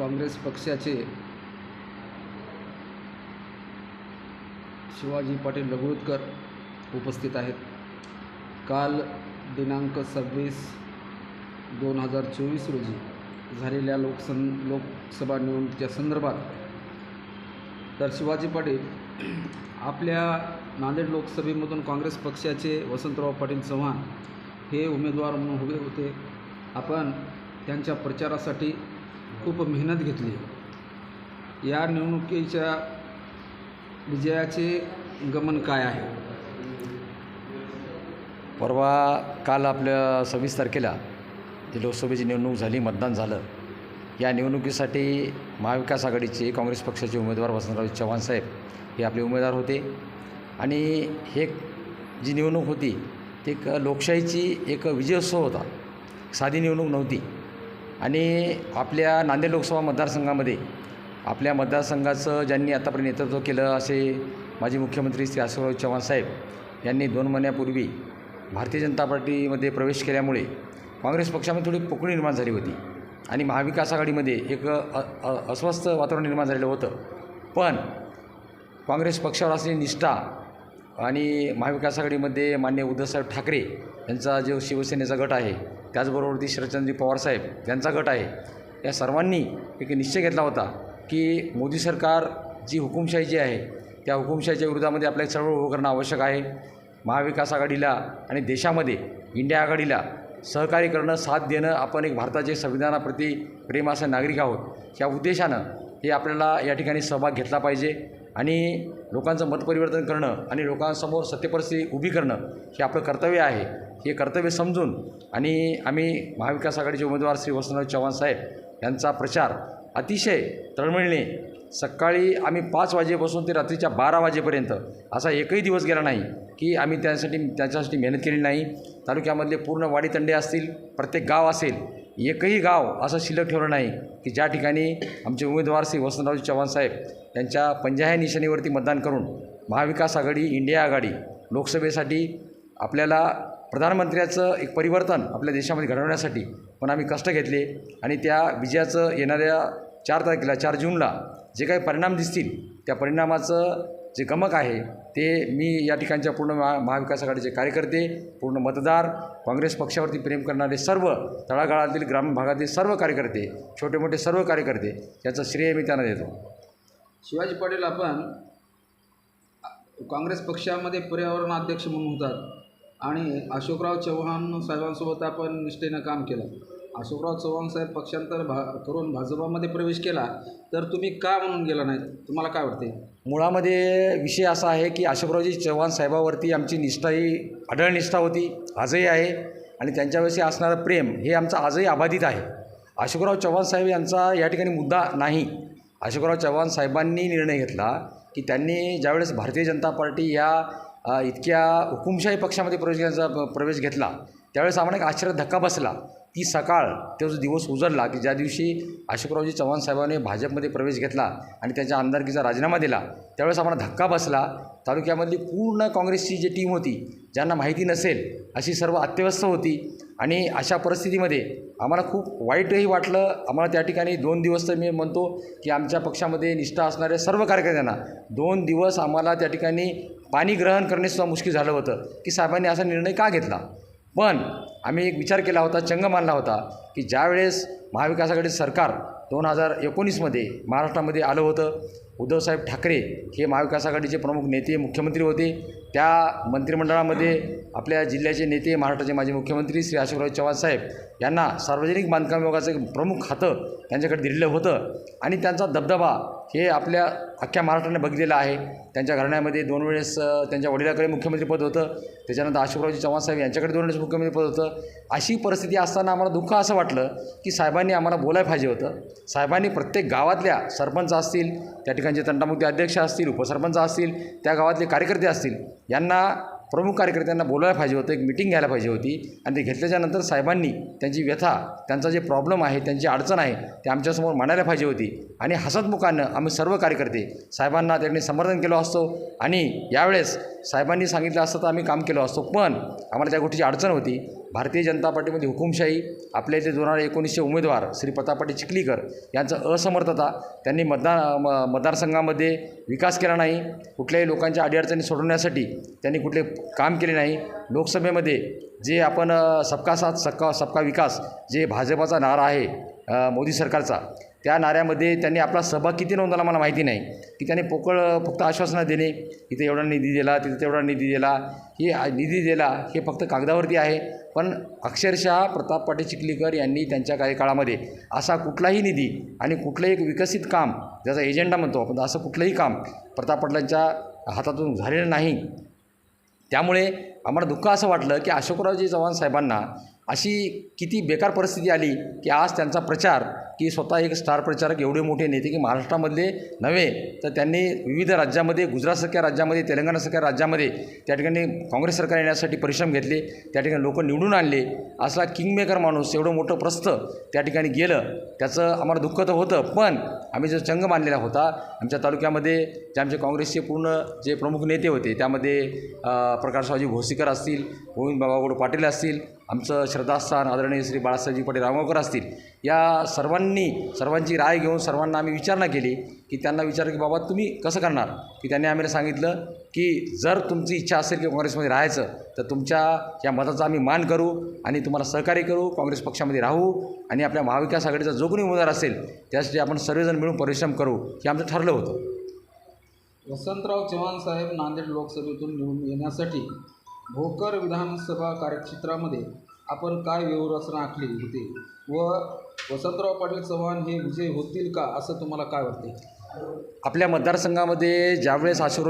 काँग्रेस पक्षाचे शिवाजी पाटील लघुतकर उपस्थित आहेत. काल दिनांक सव्वीस दोन हजार चोवीस रोजी झालेल्या लोकसं लोकसभा निवडणुकीच्या संदर्भात तर शिवाजी पाटील आपल्या नांदेड लोकसभेमधून काँग्रेस पक्षाचे वसंतराव पाटील चव्हाण हे उमेदवार म्हणून उभे होते. आपण त्यांच्या प्रचारासाठी खूप मेहनत घेतली. या निवडणुकीच्या विजयाचे गमन काय आहे? परवा काल आपल्या सव्वीस तारखेला जी लोकसभेची निवडणूक झाली मतदान झालं. या निवडणुकीसाठी महाविकास आघाडीचे काँग्रेस पक्षाचे उमेदवार वसंतराव चव्हाण साहेब हे आपले उमेदवार होते. आणि हे जी निवडणूक होती ती एक लोकशाहीची एक विजयोत्सव होता. साधी निवडणूक नव्हती. आणि आपल्या नांदेड लोकसभा मतदारसंघामध्ये आपल्या मतदारसंघाचं ज्यांनी आतापर्यंत नेतृत्व केलं असे माजी मुख्यमंत्री श्री अशोकराव चव्हाण साहेब यांनी दोन महिन्यापूर्वी भारतीय जनता पार्टीमध्ये प्रवेश केल्यामुळे काँग्रेस पक्षामध्ये थोडी पोकळी निर्माण झाली होती आणि महाविकास आघाडीमध्ये एक अ अस्वस्थ वातावरण निर्माण झालेलं होतं. पण काँग्रेस पक्षावर असलेली निष्ठा आणि महाविकास आघाडीमध्ये मान्य उद्धवसाहेब ठाकरे यांचा जो शिवसेनेचा गट आहे त्याचबरोबर ती शरदचंद्रजी पवारसाहेब यांचा गट आहे. या सर्वांनी एक निश्चय घेतला होता की मोदी सरकार जी हुकुमशाही जी आहे त्या हुकुमशाहीच्या विरोधामध्ये आपल्याला चळवळ उभं करणं आवश्यक आहे. महाविकास आघाडीला आणि देशामध्ये इंडिया आघाडीला सहकार्य करणं साथ देणं आपण एक भारताचे संविधानाप्रती प्रेम असे नागरिक आहोत. या उद्देशानं हे आपल्याला या ठिकाणी सहभाग घेतला पाहिजे. आणि लोकांचं मतपरिवर्तन करणं आणि लोकांसमोर सत्यपरिस्थिती उभी करणं हे आपलं कर्तव्य आहे. हे कर्तव्य समजून आणि आम्ही महाविकास आघाडीचे उमेदवार श्री वसंतराव चव्हाण साहेब यांचा प्रचार अतिशय तळमळीने सकाळी आम्ही पाच वाजेपासून ते रात्रीच्या बारा वाजेपर्यंत असा एकही दिवस गेला नाही की आम्ही त्यासाठी त्याच्यासाठी मेहनत केली नाही. तालुक्यामधले पूर्ण वाडीतंडे असतील प्रत्येक गाव असेल एकही गाव असं शिल्लक ठेवलं नाही की ज्या ठिकाणी आमचे उमेदवार श्री वसंतरावजी चव्हाण साहेब यांच्या पंजाह्या निशाणीवरती मतदान करून महाविकास आघाडी इंडिया आघाडी लोकसभेसाठी आपल्याला प्रधानमंत्र्याचं एक परिवर्तन आपल्या देशामध्ये घडवण्यासाठी पण आम्ही कष्ट घेतले आणि त्या विजयाचं येणाऱ्या चार तारखेला चार जूनला जे काही परिणाम दिसतील त्या परिणामाचं जे गमक आहे ते मी या ठिकाणच्या पूर्ण महा महाविकास आघाडीचे कार्यकर्ते पूर्ण मतदार काँग्रेस पक्षावरती प्रेम करणारे सर्व तळागाळातील ग्रामीण भागातील सर्व कार्यकर्ते छोटे मोठे सर्व कार्यकर्ते याचं श्रेय मी त्यांना देतो. शिवाजी पाटील आपण काँग्रेस पक्षामध्ये पर्यावरण अध्यक्ष म्हणून होतात आणि अशोकराव चव्हाण साहेबांसोबत आपण निष्ठेनं काम केलं. अशोकराव चव्हाण साहेब पक्षांतर भा करून भाजपामध्ये प्रवेश केला तर तुम्ही का म्हणून गेला नाही? तुम्हाला काय वाटते? मुळामध्ये विषय असा आहे की अशोकरावजी चव्हाण साहेबावरती आमची निष्ठा ही अढळ निष्ठा होती आजही आहे. आणि त्यांच्याविषयी असणारं प्रेम हे आमचं आजही अबाधित आहे. अशोकराव चव्हाण साहेब यांचा या ठिकाणी मुद्दा नाही. अशोकराव चव्हाण साहेबांनी निर्णय घेतला की त्यांनी ज्यावेळेस भारतीय जनता पार्टी या इतक्या हुकुमशाही पक्षामध्ये प्रवेश प्रवेश घेतला त्यावेळेस आम्हाला एक आश्चर्य धक्का बसला. ती सकाळ तो जो दिवस उजडला की ज्या दिवशी अशोकरावजी चव्हाण साहेबांनी भाजपमध्ये प्रवेश घेतला आणि त्यांच्या आमदारकीचा राजीनामा दिला त्यावेळेस आम्हाला धक्का बसला. तालुक्यामधली पूर्ण काँग्रेसची जी टीम होती ज्यांना माहिती नसेल अशी सर्व अत्यवस्थ होती. आणि अशा परिस्थितीमध्ये आम्हाला खूप वाईटही वाटलं. आम्हाला त्या ठिकाणी दोन दिवस तर मी म्हणतो की आमच्या पक्षामध्ये निष्ठा असणाऱ्या सर्व कार्यकर्त्यांना दोन दिवस आम्हाला त्या ठिकाणी पाणी ग्रहण करणेसुद्धा मुश्किल झालं होतं. की साहेबांनी असा निर्णय का घेतला? पण आम्ही एक विचार केला होता चंग मानला होता की ज्यावेळेस महाविकास सरकार दोन हजार एकोणीसमध्ये महाराष्ट्रामध्ये आलं होतं उद्धवसाहेब ठाकरे हे महाविकास आघाडीचे प्रमुख नेते मुख्यमंत्री होते. त्या मंत्रिमंडळामध्ये आपल्या जिल्ह्याचे नेते महाराष्ट्राचे माजी मुख्यमंत्री श्री अशोकराव चव्हाण साहेब यांना सार्वजनिक बांधकाम विभागाचं एक प्रमुख खातं त्यांच्याकडे दिलेलं होतं. आणि त्यांचा दबदबा हे आपल्या अख्ख्या महाराष्ट्राने बघितलेलं आहे. त्यांच्या घराण्यामध्ये दोन वेळेस त्यांच्या वडिलाकडे मुख्यमंत्रीपद होतं. त्याच्यानंतर अशोकरावजी चव्हाण साहेब यांच्याकडे दोन वेळेस मुख्यमंत्रीपद होतं. अशी परिस्थिती असताना आम्हाला दुःख असं वाटलं की साहेबांनी आम्हाला बोलायला पाहिजे होतं. साहेबांनी प्रत्येक गावातल्या सरपंच असतील त्या ठिकाणचे तंटामुक्ती अध्यक्ष असतील उपसरपंच असतील त्या गावातले कार्यकर्ते असतील यांना प्रमुख कार्यकर्त्यांना बोलायला पाहिजे होतं एक मिटिंग घ्यायला पाहिजे होती. आणि ते घेतल्याच्यानंतर साहेबांनी त्यांची व्यथा त्यांचा जे प्रॉब्लेम आहे त्यांची अडचण आहे ते आमच्यासमोर मांडायला पाहिजे होती. आणि हसतमुखानं आम्ही सर्व कार्यकर्ते साहेबांना त्यांनी समर्थन केलं असतो. आणि यावेळेस साहेबांनी सांगितलं असतं तर आम्ही काम केलं असतो. पण आम्हाला त्या गोष्टीची अडचण होती. भारतीय जनता पार्टीमध्ये हुकुमशाही आपल्या इथे दोन हजार एकोणीसचे उमेदवार श्री प्रतापाटी चिखलीकर यांचं असमर्थता त्यांनी मतदान म मतदारसंघामध्ये विकास केला नाही. कुठल्याही लोकांच्या अडीअडचणी सोडवण्यासाठी त्यांनी कुठले काम केले नाही. लोकसभेमध्ये जे आपण सबका साथ सबका सबका विकास जे भाजपाचा नारा आहे मोदी सरकारचा त्या नाऱ्यामध्ये त्यांनी आपला सहभाग किती नोंदवला मला माहिती नाही. की त्यांनी पोकळ फक्त आश्वासनं देणे इथे एवढा निधी दिला तिथे तेवढा निधी दिला हे निधी दिला हे फक्त कागदावरती आहे. पण अक्षरशः प्रताप पाटील चिखलीकर यांनी त्यांच्या कार्यकाळामध्ये असा कुठलाही निधी आणि कुठलंही एक विकसित काम ज्याचा एजेंडा म्हणतो आपण असं कुठलंही काम प्रताप पाटलांच्या हातातून झालेलं नाही. त्यामुळे आम्हाला दुःख असं वाटलं की अशोकरावजी चव्हाण साहेबांना अशी किती बेकार परिस्थिती आली की आज त्यांचा प्रचार की स्वतः एक स्टार प्रचारक एवढे मोठे नेते की महाराष्ट्रामधले नव्हे तर त्यांनी विविध राज्यामध्ये गुजरातसारख्या राज्यामध्ये तेलंगणासारख्या राज्यामध्ये त्या ठिकाणी काँग्रेस सरकार येण्यासाठी परिश्रम घेतले त्या ठिकाणी लोक निवडून आणले. असा किंगमेकर माणूस एवढं मोठं प्रस्थ त्या ठिकाणी गेलं त्याचं आम्हाला दुःख तर होतं पण आम्ही जो चंग मानलेला होता आमच्या तालुक्यामध्ये जे आमचे काँग्रेसचे पूर्ण जे प्रमुख नेते होते त्यामध्ये अ, भोस भोसीकर असतील गोविंद बाबागोड पाटील असतील आमचं श्रद्धास्थान आदरणीय श्री बाळासाहेबजी पाटील रामगावकर असतील या सर्वांनी सर्वांची राय घेऊन सर्वांना आम्ही विचारणा केली की त्यांना विचारलं की बाबा तुम्ही कसं करणार की त्यांनी आम्हाला सांगितलं की जर तुमची इच्छा असेल की काँग्रेसमध्ये राहायचं तर तुमच्या या मताचा आम्ही मान करू आणि तुम्हाला सहकार्य करू काँग्रेस पक्षामध्ये राहू आणि आपल्या महाविकास आघाडीचा जो कोणी उमेदवार असेल त्यासाठी आपण सर्वजण मिळून परिश्रम करू हे आमचं ठरलं होतं वसंतराव चव्हाण साहेब नांदेड लोकसभेतून निवडून येण्यासाठी भोकर विधानसभा कार्यक्षेत्रामध्ये आपण काय व्यूहरचना आखली होती? व वसंतराव पाटील चव्हाण हे विजय होतील का? असं तुम्हाला काय वाटते आपल्या मतदारसंघामध्ये ज्यावेळेस आशीर्वाद